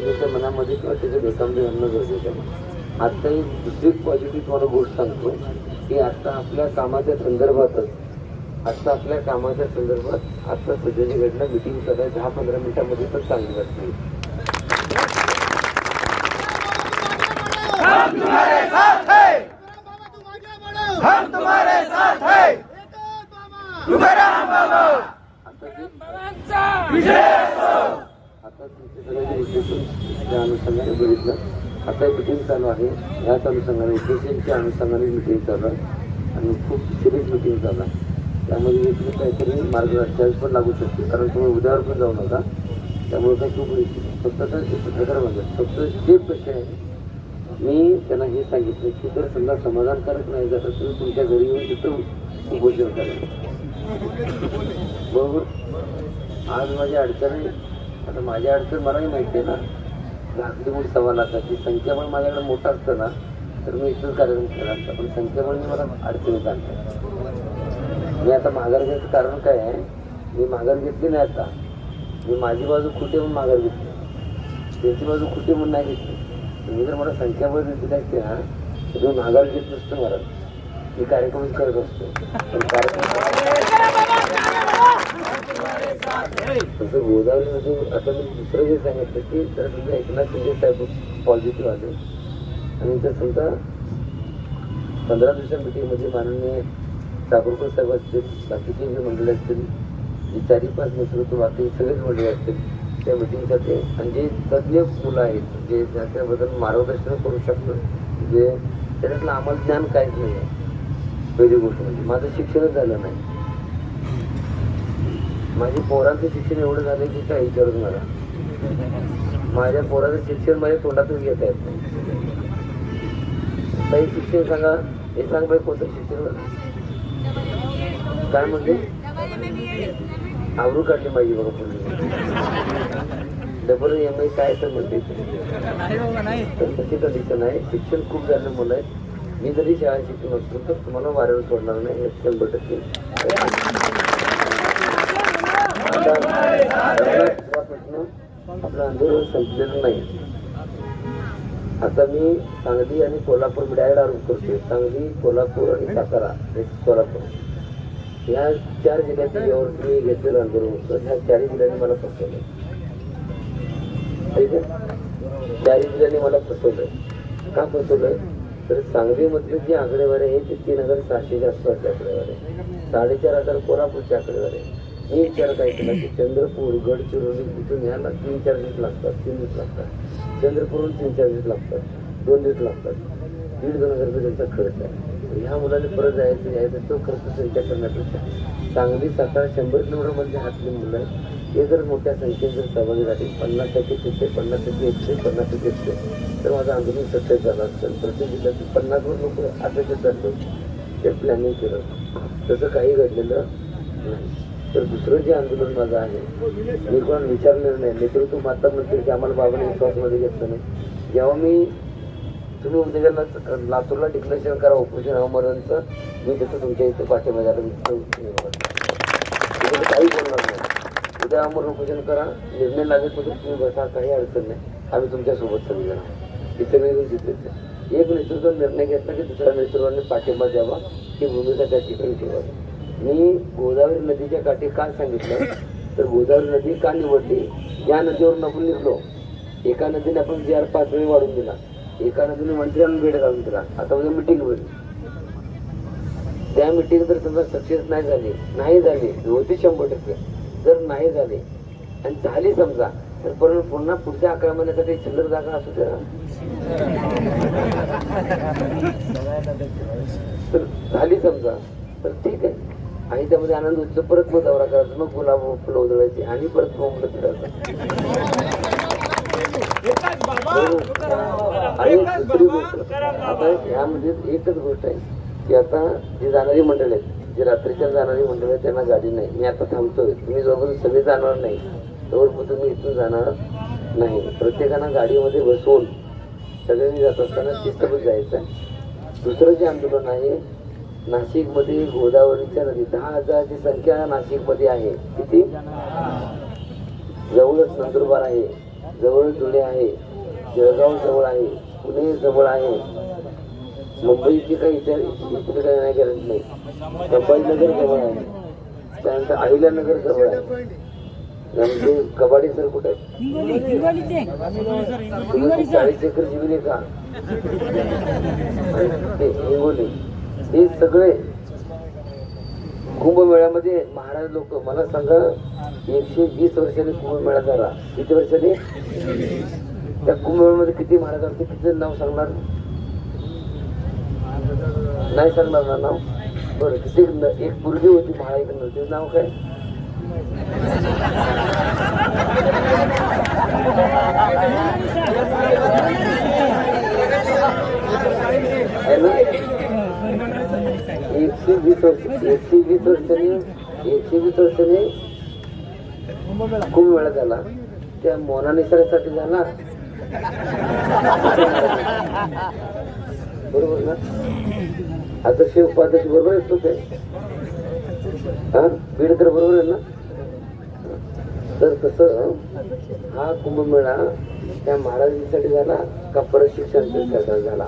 त्याच्या मनामध्ये किंवा त्याच्या डोक्यामध्ये आणणं गरजेचं आहे. आता एक दुसरी पॉझिटिव्ह तुम्हाला गोष्ट सांगतो की आता आपल्या कामाच्या संदर्भातच आता आपल्या कामाच्या संदर्भात आता सध्याची घटना मिटिंग सध्या दहा पंधरा मिनिटामध्ये तर चांगली वाटते हम तुम्हारे साथ है। तुकाराम बाबा। आता जे त्या अनुषंगाने बघितलं. आता मिटिंग चालू आहे. ह्याच अनुषंगाने उद्देशांच्या अनुषंगाने मिटिंग चालू आहे. आणि खूप सिरियस मिटिंग चालू आहे. त्यामध्ये तुम्ही काहीतरी मार्गदर्शन पण लागू शकते. कारण तुम्ही उद्यावर पण जाऊ नका. त्यामुळे काही चूक फक्त आता म्हणजे फक्त स्टेप कसे आहे मी त्यांना हे सांगितलं की जर समजा समाधानकारक नाही झालं तर तुमच्या घरी येऊन तिथं उपोषण करा. बरोबर? आज माझी अडचण आहे आता माझ्या अडचण मलाही माहिती आहे ना. घातली म्हणून सव्वा लाखाची संख्याबळ माझ्याकडे मोठं असतं ना तर मी इथंच कार्यक्रम केला असता. पण संख्याबळने मला अडचणीत आणलं. मी आता माघार घ्यायचं कारण काय आहे? मी माघार घेतली नाही आता. मी माझी बाजू खुटे म्हणून माघार घेतली. त्यांची बाजू खुटे म्हणून नाही घेतली. तुम्ही जर मला संख्याबळ घेतली असते ना तर मी माघार घेत नसतो मला मी कार्यक्रम करत असतो. पण कार्यक्रम तसं गोदावरीमध्ये आता मी दुसरं जे सांगितलं की तर तुम्ही एकनाथ शिंदे साहेब पॉझिटिव्ह आले आणि तर समजा पंधरा दिवसा मिटिंगमध्ये माननीय सागरकर साहेब असतील बाकीचे जे मंडळी असतील जे चारी पाच नेतृत्व बाकी सगळेच मंडळी असतील त्या मिटिंगसाठी आणि जे म्हणजे तज्ज्ञ मुलं आहेत जे त्याच्याबद्दल मार्गदर्शन करू शकतो जे त्याच्यातलं आम्हाला ज्ञान काहीच नाही आहे. पहिली गोष्ट म्हणजे माझं शिक्षणच झालं नाही. माझी पोरांचं शिक्षण एवढं झालं की काय विचारून मला माझ्या पोराचं शिक्षण माझ्या तोंडातच घेता येत नाही काही शिक्षण सांगा. हे सांग बाई कोणतं शिक्षण? काय म्हणते? आवरू काढली माझी बघा पूर्ण डबल एम आय काय तर म्हणते तर तशी कंडिशन आहे शिक्षण खूप झालं मुलं आहेत. मी जरी शाळा शिक्षण असतो तर तुम्हाला वाऱ्यावर सोडणार नाही. हे शंभर टक्के. आपलं आंदोलन संपलेलं नाही आता मी सांगली आणि कोल्हापूर मिळायला आरोप करतोय. सांगली कोल्हापूर आणि सातारा कोल्हापूर या चार जिल्ह्यातील यावर मी घेतलेलं आंदोलन होतं. ह्या चारही जिल्ह्यांनी मला फसवलं. ठीक आहे? चारही जिल्ह्यांनी मला फसवलं. का फसवलं? तर सांगलीमधले जे आकडेवारी आहे ते तीन हजार सहाशेच्या आसपासचे आकडेवारी आहे साडेचार हजार कोल्हापूरचे आकडेवारी आहे मी विचार काय केला की चंद्रपूर गडचिरोली तिथून ह्याला तीन चार दिवस लागतात तीन दिवस लागतात. चंद्रपूरहून तीन चार दिवस लागतात दोन दिवस लागतात. दीड दोन हजार रुपये त्यांचा खर्च आहे. ह्या मुलाने परत जायचं यायचं तो खर्च त्यांच्या करण्यापेक्षा सांगली सातारा शंभर किलोमीटरमध्ये हातली मुलं आहेत. हे जर मोठ्या संख्येत जर सहभागी झाली पन्नास टक्के तिथे पन्नास टक्के एकशे पन्नास टक्के एकशे. तर माझं आंदोलन सक्सेस झालं असतं प्रत्येक जिल्ह्यातील पन्नासवर लोक अपेक्षित जातो ते प्लॅनिंग केलं. तसं काही घडलेलं नाही. तर दुसरं जे आंदोलन माझं आहे मी कोण विचारलेलं नाही. नेतृत्व माता म्हणतील की आम्हाला बाबांनी विश्वासमध्ये घेतलं नाही. जेव्हा मी तुम्ही उद्योगाला लातूरला डिक्लेरेशन करा ऑपरेशन अमरांचं मी तिथं तुमच्या इथं पाठिंबा झाला काही बोलणार नाही. उद्या अमर ऑपरेशन करा निर्णय लागेल म्हणजे तुम्ही बसा काही अडचण नाही. आम्ही तुमच्यासोबत सगळेजण आहोत. इथे मी जण एक नेतृत्व निर्णय घेतला की दुसऱ्या नेतृत्वाने पाठिंबा द्यावा ही भूमिका त्या ठिकाणी ठेवावी. मी गोदावरी नदीच्या काठी का सांगितलं? तर गोदावरी नदी का निवडली? या नदीवरून आपण निघलो. एका नदीने आपण जी आर पाच वेळी वाढून दिला. एका नदीने मंत्र्यांना भेट घालून दिला. आता उद्या मिटिंग होईल. त्या मिटिंग जर समजा सक्सेस नाही झाली. नाही झाली. होती शंभर टक्के. जर नाही झाली आणि झाली समजा तर पण पुन्हा पुढच्या अकरा महिन्यासाठी चिल्लर जागा असू द्या तर झाली समजा. तर ठीक आहे. आणि त्यामध्ये आनंद उत्सव परत मग दौरा करायचा. मग गुलाब फुलं उधळायची आणि परत बोंबलं फिरायचं. आणि दुसरी गोष्ट. आता ह्यामध्ये एकच गोष्ट आहे की आता जी जाणारी मंडळ आहेत जी रात्रीच्या जाणारी मंडळ आहेत त्यांना गाडी नाही. मी आता थांबतोय. तुम्ही जोपर्यंत सगळे जाणार नाही तोपर्यंत तुम्ही इथून जाणार नाही. प्रत्येकानं गाडीमध्ये बसवून सगळ्यांनी जात असताना शिस्तपत जायचं आहे. दुसरं जे आंदोलन आहे नाशिकमध्ये गोदावरीच्या नदी दहा हजाराची संख्या नाशिकमध्ये आहे. किती? जवळच नंदुरबार आहे. जवळ धुळे आहे. जळगाव जवळ आहे. पुणे जवळ आहे. मुंबईची काही इतर इतर काही नाही गरज नाही. संभाजीनगर जवळ आहे. त्यानंतर अहिल्यानगर जवळ आहे. त्यानंतर कबाडी सर कुठे चाळीस एकर जमीन आहे का? हिंगोली हे सगळे कुंभमेळ्यामध्ये महाराज लोक मला सांगा एकशे वीस वर्षाने कुंभमेळा झाला. किती वर्षाने? त्या कुंभमेळ्यामध्ये किती महाराज असते किती नाव सांगणार? नाही सांगणार ना नाव? बरं किती एक मुलगी होती महाराज तिचं नाव काय आहे ना एकशे वीस वर्ष एकशे वीस खूप वेळा कुंभमेळा झाला त्या मोना निसर्गासाठी झाला. बरोबर ना? आदर्श उपाध्यक्ष बरोबर येतो ते काय हा? बीडकर बरोबर आहे ना? तर तसं हा कुंभमेळा त्या महाराजांसाठी झाला का परत शिक्षण झाला?